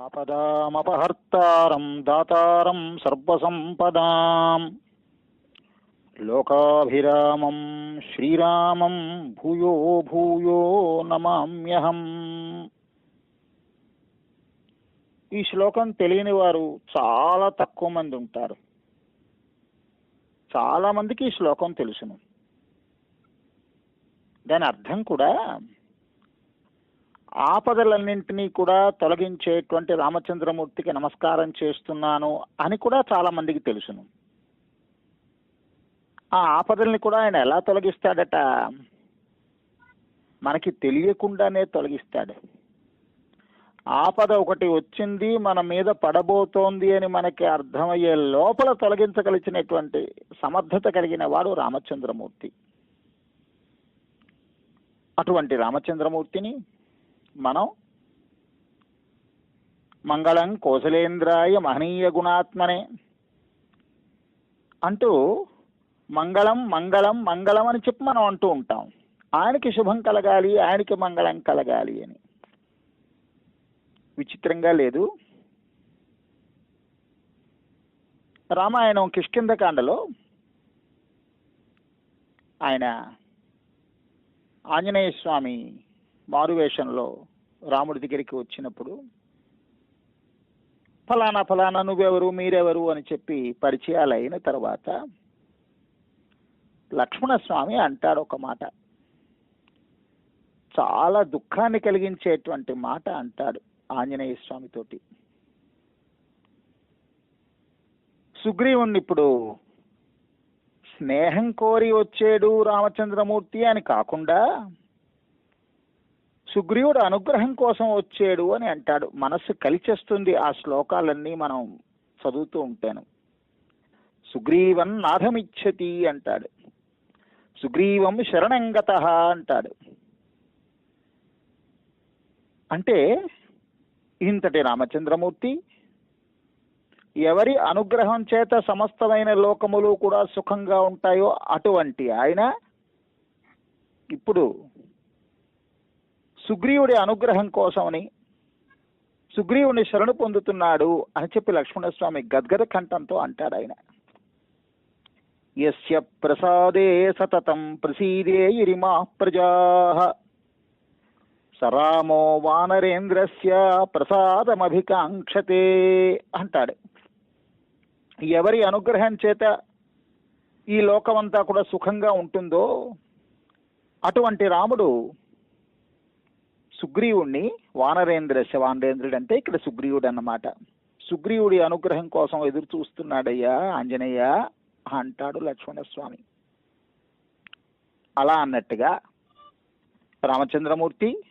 ఆపదామపహర్తారం దాతారం సర్వసంపదాం. లోకాభిరామం శ్రీరామం భూయో భూయో నమామ్యహం. ఈ శ్లోకం తెలియని వారు చాలా తక్కువ మంది ఉంటారు. చాలామందికి ఈ శ్లోకం తెలుసును. దాని అర్థం కూడా ఆపదలన్నింటినీ కూడా తొలగించేటువంటి రామచంద్రమూర్తికి నమస్కారం చేస్తున్నాను అని కూడా చాలా మందికి తెలుసును. ఆ ఆపదల్ని కూడా ఆయన ఎలా తొలగిస్తాడట? మనకి తెలియకుండానే తొలగిస్తాడు. ఆపద ఒకటి వచ్చింది మన మీద పడబోతోంది అని మనకి అర్థమయ్యే లోపల తొలగించగలిచినటువంటి సమర్థత కలిగిన వాడు రామచంద్రమూర్తి. అటువంటి రామచంద్రమూర్తిని మనం మంగళం కోసలేంద్రాయ మహనీయ గుణాత్మనే అంటూ మంగళం మంగళం మంగళం అని చెప్పి మనం అంటూ ఉంటాం. ఆయనకి శుభం కలగాలి ఆయనకి మంగళం కలగాలి అని. విచిత్రంగా లేదు. రామాయణం కిష్కిందకాండలో ఆయన ఆంజనేయ స్వామి మారువేషంలో రాముడి దగ్గరికి వచ్చినప్పుడు ఫలానా ఫలానా నువ్వెవరు మీరెవరు? అని చెప్పి పరిచయాలు అయిన తర్వాత లక్ష్మణస్వామి అంటాడు ఒక మాట. చాలా దుఃఖాన్ని కలిగించేటువంటి మాట అంటాడు ఆంజనేయ స్వామితోటి సుగ్రీవుణ్ణి ఇప్పుడు స్నేహం కోరి వచ్చాడు రామచంద్రమూర్తి అని కాకుండా సుగ్రీవుడు అనుగ్రహం కోసం వచ్చాడు అని అంటాడు. మనస్సు కలిచేస్తుంది ఆ శ్లోకాలన్నీ మనం చదువుతూ ఉంటాను. సుగ్రీవం నాథమిచ్చతి అంటాడు. సుగ్రీవం శరణంగత అంటాడు. అంటే ఇంతటి రామచంద్రమూర్తి ఎవరి అనుగ్రహం చేత సమస్తమైన లోకములు కూడా సుఖంగా ఉంటాయో అటువంటి ఆయన ఇప్పుడు సుగ్రీవుడి అనుగ్రహం కోసమని సుగ్రీవుని శరణు పొందుతున్నాడు అని చెప్పి లక్ష్మణస్వామి గద్గద కంఠంతో అంటాడు ఆయన. యస్య ప్రసాదే సతతం ప్రసీదే ఇరిమా ప్రజా. సరామో వానరేంద్రస్య ప్రసాదమభికాంక్షతే అంటాడు. ఎవరి అనుగ్రహం చేత ఈ లోకమంతా కూడా సుఖంగా ఉంటుందో అటువంటి రాముడు సుగ్రీవుణ్ణి వానరేంద్రస్య వానరేంద్రుడు అంటే ఇక్కడ సుగ్రీవుడు అన్నమాట సుగ్రీవుడి అనుగ్రహం కోసం ఎదురు చూస్తున్నాడయ్యా ఆంజనేయ అంటాడు లక్ష్మణస్వామి. అలా అన్నట్టుగా రామచంద్రమూర్తి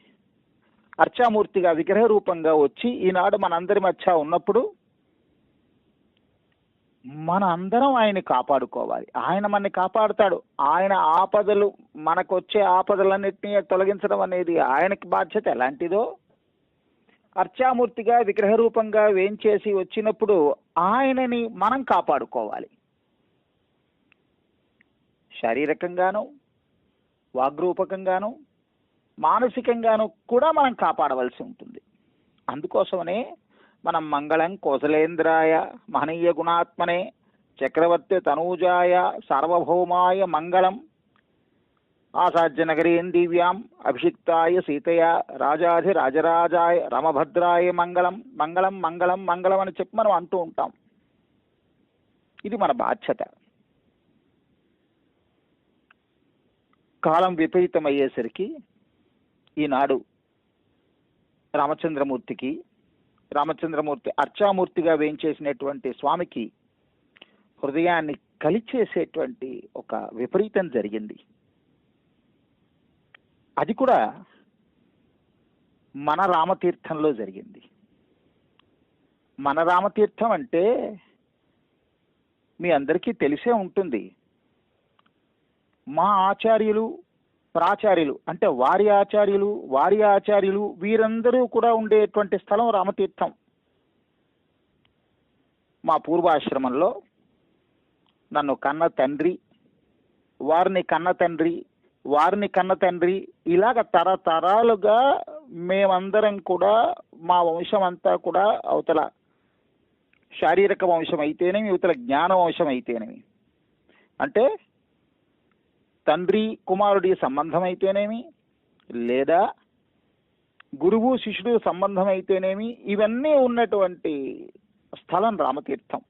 అర్చామూర్తిగా విగ్రహ రూపంగా వచ్చి ఈనాడు మనందరి మధ్య ఉన్నప్పుడు మన అందరం ఆయన్ని కాపాడుకోవాలి. ఆయన మనని కాపాడుతాడు. ఆయన ఆపదలు మనకు వచ్చే ఆపదలన్నింటినీ తొలగించడం అనేది ఆయనకి బాధ్యత. ఎలాంటిదో? అర్చామూర్తిగా విగ్రహ రూపంగా వేంచేసి వచ్చినప్పుడు ఆయనని మనం కాపాడుకోవాలి. శారీరకంగాను వాగ్రూపకంగాను మానసికంగాను కూడా మనం కాపాడవలసి ఉంటుంది. అందుకోసమనే మనం మంగళం కోసలేంద్రాయ మహనీయ గుణాత్మనే చక్రవర్తి తనూజాయ సార్వభౌమాయ మంగళం. ఆసాధ్య నగరీం దివ్యాం అభిషిక్తాయ సీతయ రాజాధి రాజరాజాయ రమభద్రాయ మంగళం మంగళం మంగళం మంగళం అని చెప్పి మనం అంటూ ఉంటాం. ఇది మన బాధ్యత. కాలం విపరీతమయ్యేసరికి ఈనాడు రామచంద్రమూర్తికి రామచంద్రమూర్తి అర్చామూర్తిగా వేయించేసినటువంటి స్వామికి హృదయాన్ని కలిచేసేటువంటి ఒక విపరీతం జరిగింది. అది కూడా మన రామతీర్థంలో జరిగింది. మన రామతీర్థం అంటే మీ అందరికీ తెలిసే ఉంటుంది. మా ఆచార్యులు ప్రాచార్యులు అంటే వారి ఆచార్యులు వారి ఆచార్యులు వీరందరూ కూడా ఉండేటువంటి స్థలం రామతీర్థం. మా పూర్వాశ్రమంలో నన్ను కన్న తండ్రి వారిని కన్న తండ్రి వారిని కన్న తండ్రి ఇలాగ తరతరాలుగా మేమందరం కూడా మా వంశం అంతా కూడా అవతల శారీరక వంశం అయితేనేమి అవతల జ్ఞాన వంశం అయితేనేమి. అంటే తండ్రి కుమారుడి సంబంధం అయితేనేమి లేదా గురువు శిష్యుడు సంబంధం అయితేనేమి ఇవన్నీ ఉన్నటువంటి స్థలం రామతీర్థం.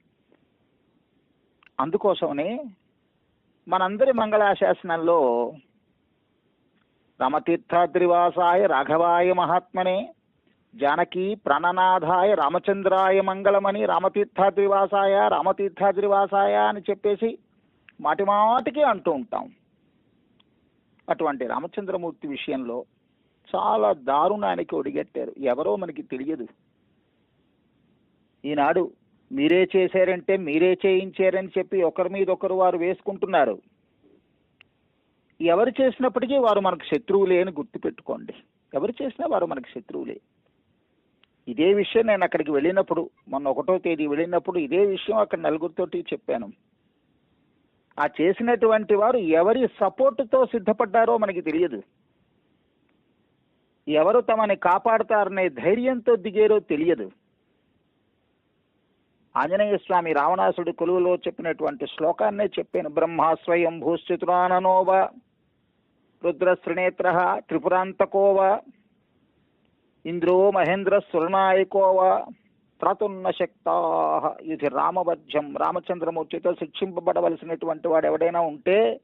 అందుకోసమనే మనందరి మంగళాశాసనంలో రామతీర్థాద్రివాసాయ రాఘవాయ మహాత్మనే జానకి ప్రాణనాథాయ రామచంద్రాయ మంగళమని రామతీర్థాద్రివాసాయ రామతీర్థాద్రివాసాయ అని చెప్పేసి మాటి మాటికి అంటూ ఉంటాం. అటువంటి రామచంద్రమూర్తి విషయంలో చాలా దారుణానికి ఒడిగట్టారు. ఎవరో మనకి తెలియదు. ఈనాడు మీరే చేశారంటే మీరే చేయించారని చెప్పి ఒకరి మీద ఒకరు వారు వేసుకుంటున్నారు. ఎవరు చేసినప్పటికీ వారు మనకు శత్రువులే అని గుర్తుపెట్టుకోండి. ఎవరు చేసినా వారు మనకు శత్రువులే. ఇదే విషయం నేను అక్కడికి వెళ్ళినప్పుడు మొన్న ఒకటో తేదీ వెళ్ళినప్పుడు ఇదే విషయం అక్కడ నలుగురితోటి చెప్పాను. ఆ చేసినటువంటి వారు ఎవరి సపోర్టుతో సిద్ధపడ్డారో మనకి తెలియదు. ఎవరు తమని కాపాడతారనే ధైర్యంతో దిగారో తెలియదు. ఆంజనేయ స్వామి రావణాసుడి కొలువులో చెప్పినటువంటి శ్లోకాన్నే చెప్పాను. బ్రహ్మ స్వయం భూశ్చతురాననోవ రుద్రశ్రీనేత్ర త్రిపురాంతకోవ ఇంద్రో మహేంద్ర సురనాయకోవ త్రాతున్న శక్తా ఇది రామవధ్యం. రామచంద్రమూర్తితో శిక్షింపబడవలసినటువంటి వాడు ఎవడైనా ఉంటే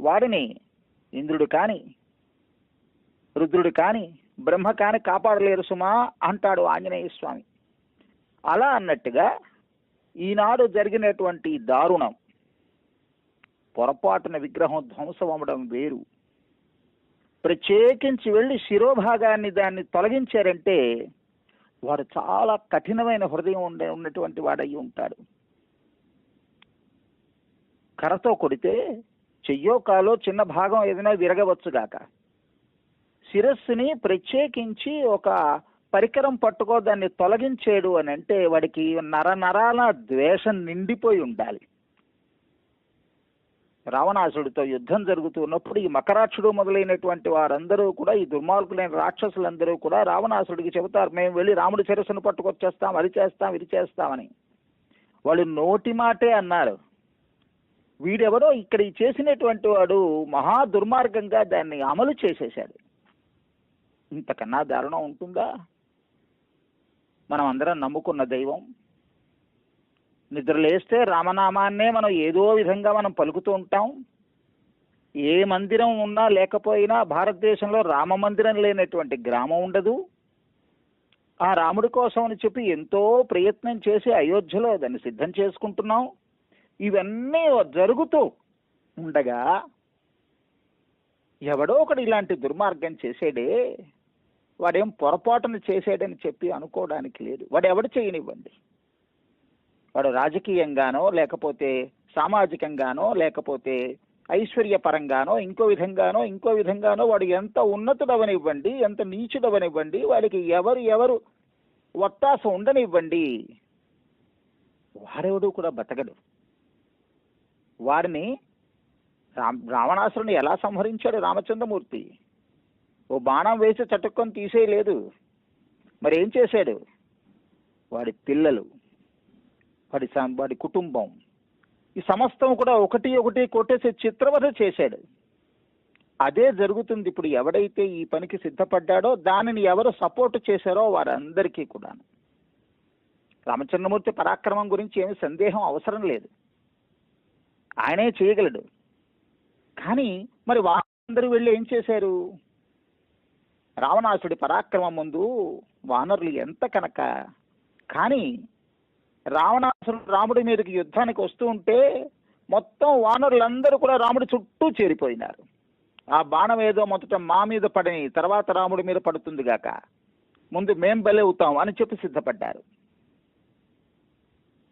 వాడిని ఇంద్రుడు కాని రుద్రుడు కాని బ్రహ్మ కాని కాపాడలేరు సుమా అంటాడు ఆంజనేయ స్వామి. అలా అన్నట్టుగా ఈనాడు జరిగినటువంటి దారుణం పొరపాటున విగ్రహం ధ్వంసం అవ్వడం వేరు. ప్రత్యేకించి వెళ్ళి శిరోభాగాన్ని దాన్ని తొలగించారంటే వాడు చాలా కఠినమైన హృదయం ఉండే ఉన్నటువంటి వాడయి ఉంటాడు. కర్రతో కొడితే చెయ్యో కాలో చిన్న భాగం ఏదైనా విరగవచ్చుగాక శిరస్సుని ప్రత్యేకించి ఒక పరికరం పట్టుకో దాన్ని తొలగించేడు అని అంటే వాడికి నర నరాల ద్వేషం నిండిపోయి ఉండాలి. రావణాసుడితో యుద్ధం జరుగుతున్నప్పుడు ఈ మకరాక్షుడు మొదలైనటువంటి వారందరూ కూడా ఈ దుర్మార్గులైన రాక్షసులందరూ కూడా రావణాసుడికి చెబుతారు మేము వెళ్ళి రాముడి శిరస్సును పట్టుకొచ్చేస్తాం అది చేస్తాం ఇది చేస్తామని. వాళ్ళు నోటి మాటే అన్నారు. వీడెవడో ఇక్కడ ఈ చేసినటువంటి వాడు మహా దుర్మార్గంగా దాన్ని అమలు చేసేశాడు. ఇంతకన్నా దారుణం ఉంటుందా? మనం అందరం నమ్ముకున్న దైవం. నిద్రలేస్తే రామనామాన్నే మనం ఏదో విధంగా మనం పలుకుతూ ఉంటాం. ఏ మందిరం ఉన్నా లేకపోయినా భారతదేశంలో రామ మందిరం లేనటువంటి గ్రామం ఉండదు. ఆ రాముడి కోసం అని చెప్పి ఎంతో ప్రయత్నం చేసి అయోధ్యలో దాన్ని సిద్ధం చేసుకుంటున్నాం. ఇవన్నీ జరుగుతూ ఉండగా ఎవడో ఒకడు ఇలాంటి దుర్మార్గం చేసేడే వాడేం పొరపాటును చేసాడని చెప్పి అనుకోవడానికి లేదు. వాడు ఎవడు చేయనివ్వండి. వాడు రాజకీయంగానో లేకపోతే సామాజికంగానో లేకపోతే ఐశ్వర్యపరంగానో ఇంకో విధంగానో ఇంకో విధంగానో వాడు ఎంత ఉన్నతుడవనివ్వండి ఎంత నీచుడవనివ్వండి వాడికి ఎవరు ఎవరు ఒత్తాస ఉండనివ్వండి వాడెవడు కూడా బతకడు. వారిని రామ్ రావణాసురుని ఎలా సంహరించాడు రామచంద్రమూర్తి? ఓ బాణం వేసి చటుక్కొని తీసేయలేదు. మరి ఏం చేశాడు? వాడి పిల్లలు వాడి వాడి కుటుంబం. ఈ సమస్తం కూడా ఒకటి ఒకటి కొట్టేసి చిత్రవధ చేశాడు. అదే జరుగుతుంది ఇప్పుడు ఎవడైతే ఈ పనికి సిద్ధపడ్డాడో దానిని ఎవరు సపోర్ట్ చేశారో వారందరికీ కూడా రామచంద్రమూర్తి పరాక్రమం గురించి ఏమి సందేహం అవసరం లేదు. ఆయనే చేయగలడు. కానీ మరి వారందరూ వెళ్ళి ఏం చేశారు? రావణాసుడి పరాక్రమం ముందు వానరులు ఎంత కనుక కానీ రావణాసురుడు రాముడి మీదకి యుద్ధానికి వస్తూ ఉంటే మొత్తం వానరులందరూ కూడా రాముడి చుట్టూ చేరిపోయినారు. ఆ బాణం ఏదో మొదట మా మీద పడని తర్వాత రాముడి మీద పడుతుంది గాక. ముందు మేం బలవుతాం అని చెప్పి సిద్ధపడ్డారు.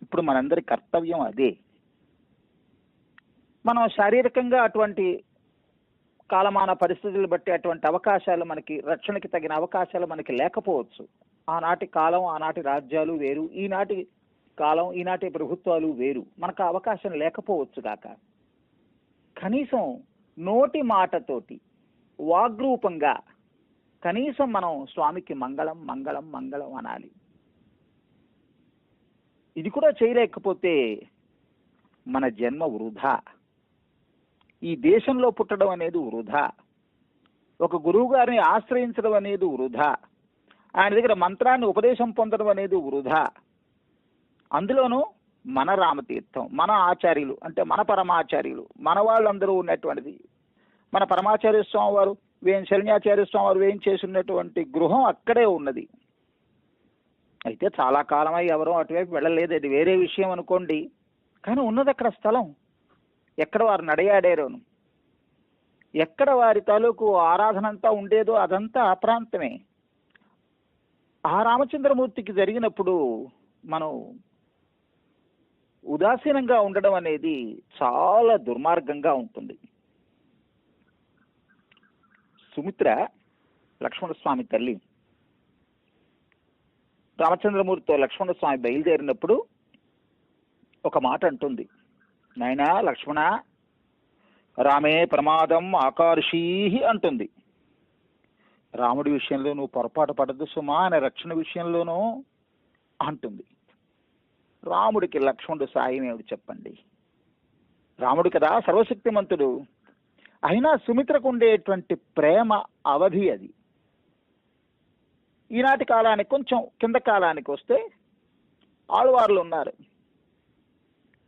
ఇప్పుడు మనందరి కర్తవ్యం అదే. మనం శారీరకంగా అటువంటి కాలమాన పరిస్థితులు బట్టి అటువంటి అవకాశాలు మనకి రక్షణకి తగిన అవకాశాలు మనకి లేకపోవచ్చు. ఆనాటి కాలం ఆనాటి రాజ్యాలు వేరు. ఈనాటి కాలం ఈనాటి ప్రభుత్వాలు వేరు. మనకు అవకాశం లేకపోవచ్చు గాక. కనీసం నోటి మాటతోటి వాగ్రూపంగా కనీసం మనం స్వామికి మంగళం మంగళం మంగళం అనాలి. ఇది కూడా చేయలేకపోతే మన జన్మ వృధా. ఈ దేశంలో పుట్టడం అనేది వృధా. ఒక గురువు గారిని ఆశ్రయించడం అనేది వృధా. ఆయన దగ్గర మంత్రాన్ని ఉపదేశం పొందడం అనేది వృధా. అందులోనూ మన రామతీర్థం మన ఆచార్యులు అంటే మన పరమాచార్యులు మన వాళ్ళందరూ ఉన్నటువంటిది. మన పరమాచార్య స్వామి వారు వేం శరణ్యాచార్య స్వామి వారు వేం చేసినటువంటి గృహం అక్కడే ఉన్నది. అయితే చాలా కాలమై ఎవరూ అటువైపు వెళ్ళలేదు అది వేరే విషయం అనుకోండి. కానీ ఉన్నది అక్కడ స్థలం. ఎక్కడ వారు నడయాడారోను? ఎక్కడ వారి తాలూకు ఆరాధన అంతా ఉండేదో అదంతా ఆ ప్రాంతమే. ఆ రామచంద్రమూర్తికి జరిగినప్పుడు మనం ఉదాసీనంగా ఉండడం అనేది చాలా దుర్మార్గంగా ఉంటుంది. సుమిత్ర లక్ష్మణస్వామి తల్లి రామచంద్రమూర్తితో లక్ష్మణస్వామి బయలుదేరినప్పుడు ఒక మాట అంటుంది. నాయనా లక్ష్మణ రామే ప్రమాదం ఆకర్షీ అంటుంది. రాముడి విషయంలో నువ్వు పొరపాటు పడద్దు సుమా అనే రక్షణ విషయంలోనూ అంటుంది. రాముడికి లక్ష్మణుడు సాయం ఏమిటి చెప్పండి? రాముడు కదా సర్వశక్తిమంతుడు. అయినా సుమిత్రకు ఉండేటువంటి ప్రేమ అవధి అది. ఈనాటి కాలానికి కొంచెం కింద కాలానికి వస్తే ఆళ్వార్లు ఉన్నారు.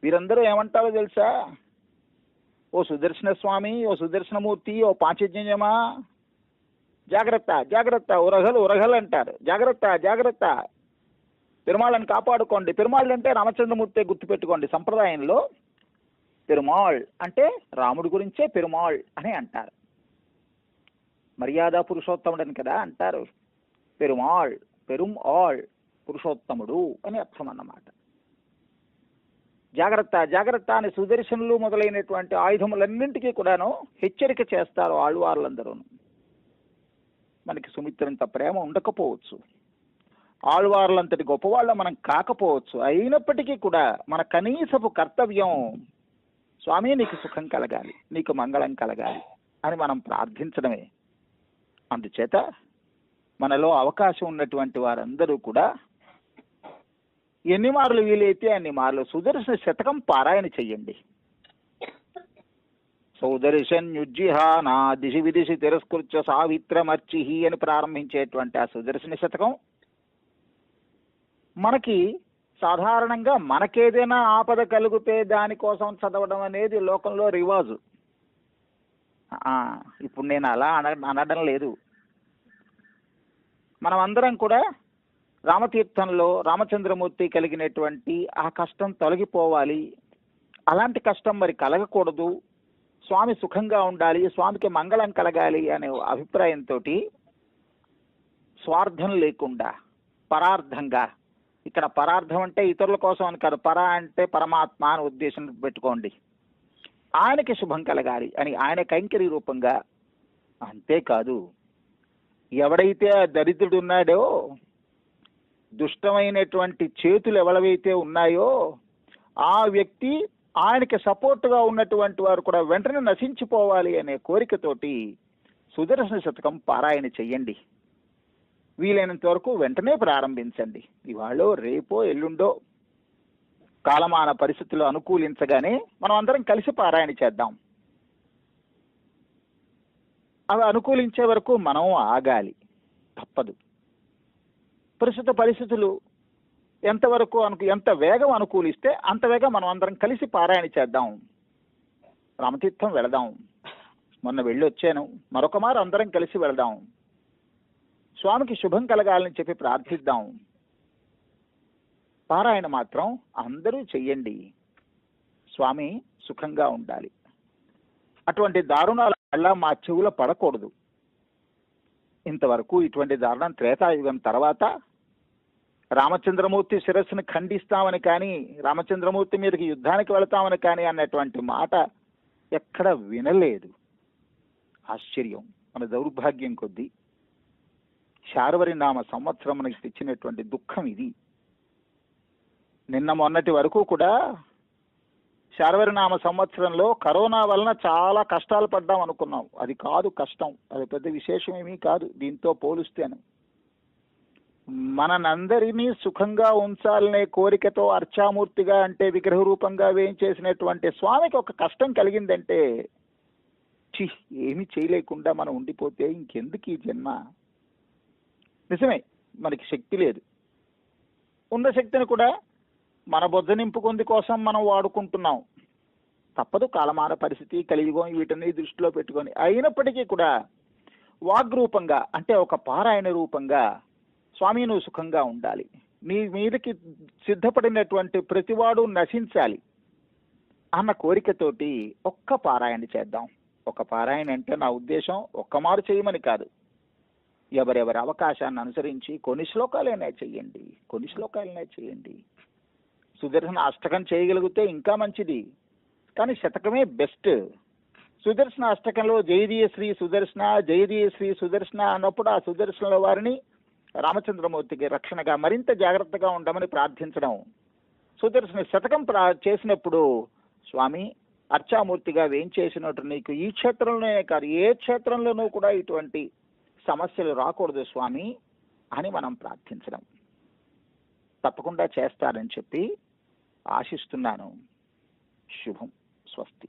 వీరందరూ ఏమంటారో తెలుసా? ఓ సుదర్శన స్వామి ఓ సుదర్శనమూర్తి ఓ పాంచజన్యమా? జాగ్రత్త జాగ్రత్త ఉరగలు ఉరగలు అంటారు జాగ్రత్త జాగ్రత్త. పెరుమాళ్ళని కాపాడుకోండి. పెరుమాళ్ళు అంటే రామచంద్రమూర్తి గుర్తుపెట్టుకోండి. సంప్రదాయంలో పెరుమాళ్ అంటే రాముడి గురించే పెరుమాళ్ అని అంటారు. మర్యాద పురుషోత్తముడని కదా అంటారు. పెరుమాళ్ పెరుం ఆళ్ పురుషోత్తముడు అని అర్థం అన్నమాట. జాగ్రత్త జాగ్రత్త అని సుదర్శనులు మొదలైనటువంటి ఆయుధములన్నింటికీ కూడాను హెచ్చరిక చేస్తారు ఆళ్వార్లందరూ మనకి సుమిత్రంత ప్రేమ ఉండకపోవచ్చు. ఆళ్వార్లంతటి గొప్పవాళ్ళ మనం కాకపోవచ్చు. అయినప్పటికీ కూడా మన కనీసపు కర్తవ్యం స్వామి నీకు సుఖం కలగాలి నీకు మంగళం కలగాలి అని మనం ప్రార్థించడమే. అందుచేత మనలో అవకాశం ఉన్నటువంటి వారందరూ కూడా ఎన్ని మార్లు వీలైతే అన్ని మార్లు సుదర్శన శతకం పారాయణ చెయ్యండి. నా దిశి విదిశి తిరస్కృత్య సావిత్రమర్చి అని ప్రారంభించేటువంటి ఆ సుదర్శన శతకం మనకి సాధారణంగా మనకేదైనా ఆపద కలిగితే దానికోసం చదవడం అనేది లోకంలో రివాజు. ఇప్పుడు నేను అలా అన అనడం లేదు. మనం అందరం కూడా రామతీర్థంలో రామచంద్రమూర్తి కలిగినటువంటి ఆ కష్టం తొలగిపోవాలి. అలాంటి కష్టం మరి కలగకూడదు. స్వామి సుఖంగా ఉండాలి స్వామికి మంగళం కలగాలి అనే అభిప్రాయంతో స్వార్థం లేకుండా పరార్థంగా ఇక్కడ పరార్థం అంటే ఇతరుల కోసం అని కాదు పర అంటే పరమాత్మ అని ఉద్దేశం పెట్టుకోండి. ఆయనకి శుభం కలగాలి అని ఆయన కైంకర్య రూపంగా అంతేకాదు ఎవడైతే ఆ దరిద్రుడు ఉన్నాడో దుష్టమైనటువంటి చేతులు ఎవడవైతే ఉన్నాయో ఆ వ్యక్తి ఆయనకి సపోర్ట్గా ఉన్నటువంటి వారు కూడా వెంటనే నశించిపోవాలి అనే కోరికతోటి సుదర్శన శతకం పారాయణ చెయ్యండి. వీలైనంత వరకు వెంటనే ప్రారంభించండి. ఇవాళ రేపో ఎల్లుండో కాలమాన పరిస్థితులు అనుకూలించగానే మనం అందరం కలిసి పారాయణ చేద్దాం. అవి అనుకూలించే వరకు మనం ఆగాలి. తప్పదు. ప్రస్తుత పరిస్థితులు ఎంతవరకు అను ఎంత వేగం అనుకూలిస్తే అంత వేగం మనం అందరం కలిసి పారాయణ చేద్దాం. రామతీర్థం వెళదాం. మొన్న వెళ్ళి వచ్చాను మరొక మారు అందరం కలిసి వెళదాం. స్వామికి శుభం కలగాలని చెప్పి ప్రార్థిద్దాం. పారాయణ మాత్రం అందరూ చెయ్యండి. స్వామి సుఖంగా ఉండాలి. అటువంటి దారుణాలు వల్ల మా చెవులో పడకూడదు. ఇంతవరకు ఇటువంటి దారుణం త్రేతాయుగం తర్వాత రామచంద్రమూర్తి శిరస్సును ఖండిస్తామని కానీ రామచంద్రమూర్తి మీదకి యుద్ధానికి వెళతామని కానీ అన్నటువంటి మాట ఎక్కడ వినలేదు. ఆశ్చర్యం. మన దౌర్భాగ్యం కొద్దీ. శార్వరి నామ సంవత్సరం మనకి తెచ్చినటువంటి దుఃఖం ఇది. నిన్న మొన్నటి వరకు కూడా శార్వరినామ సంవత్సరంలో కరోనా వలన చాలా కష్టాలు పడ్డాం అనుకున్నాం. అది కాదు కష్టం. అది పెద్ద విశేషం ఏమీ కాదు. దీంతో పోలుస్తేను. మనందరినీ సుఖంగా ఉంచాలనే కోరికతో అర్చామూర్తిగా అంటే విగ్రహ రూపంగా వేయించేసినటువంటి స్వామికి ఒక కష్టం కలిగిందంటే ఛీ ఏమి చేయలేకుండా మనం ఉండిపోతే ఇంకెందుకు ఈ జన్మ? నిజమే. మనకి శక్తి లేదు. ఉన్న శక్తిని కూడా మన బొజ్జ నింపుకుంది కోసం మనం వాడుకుంటున్నాం. తప్పదు కాలమాన పరిస్థితి కలియుగం వీటిని దృష్టిలో పెట్టుకొని. అయినప్పటికీ కూడా వాగ్రూపంగా అంటే ఒక పారాయణ రూపంగా స్వామి నువ్వు సుఖంగా ఉండాలి. నీ మీదకి సిద్ధపడినటువంటి ప్రతివాడు నశించాలి అన్న కోరికతోటి ఒక్క పారాయణ చేద్దాం. ఒక పారాయణ అంటే నా ఉద్దేశం ఒక్క మారు చేయమని కాదు. ఎవరెవరి అవకాశాన్ని అనుసరించి కొన్ని శ్లోకాలైనా చెయ్యండి కొన్ని శ్లోకాలైనా చేయండి సుదర్శన అష్టకం చేయగలిగితే ఇంకా మంచిది. కానీ శతకమే బెస్ట్. సుదర్శన అష్టకంలో జయదీయ శ్రీ సుదర్శన జయదీయ శ్రీ సుదర్శన అన్నప్పుడు ఆ సుదర్శనలో వారిని రామచంద్రమూర్తికి రక్షణగా మరింత జాగ్రత్తగా ఉండమని ప్రార్థించడం. సుదర్శన శతకం ప్రా చేసినప్పుడు స్వామి అర్చామూర్తిగా వేయించేసినట్టు నీకు ఈ క్షేత్రంలోనే కాదు ఏ క్షేత్రంలోనూ కూడా ఇటువంటి సమస్యలు రాకూడదు స్వామి అని మనం ప్రార్థించడం. తప్పకుండా చేస్తారని చెప్పి ఆశిస్తున్నాను. శుభం. స్వస్తి.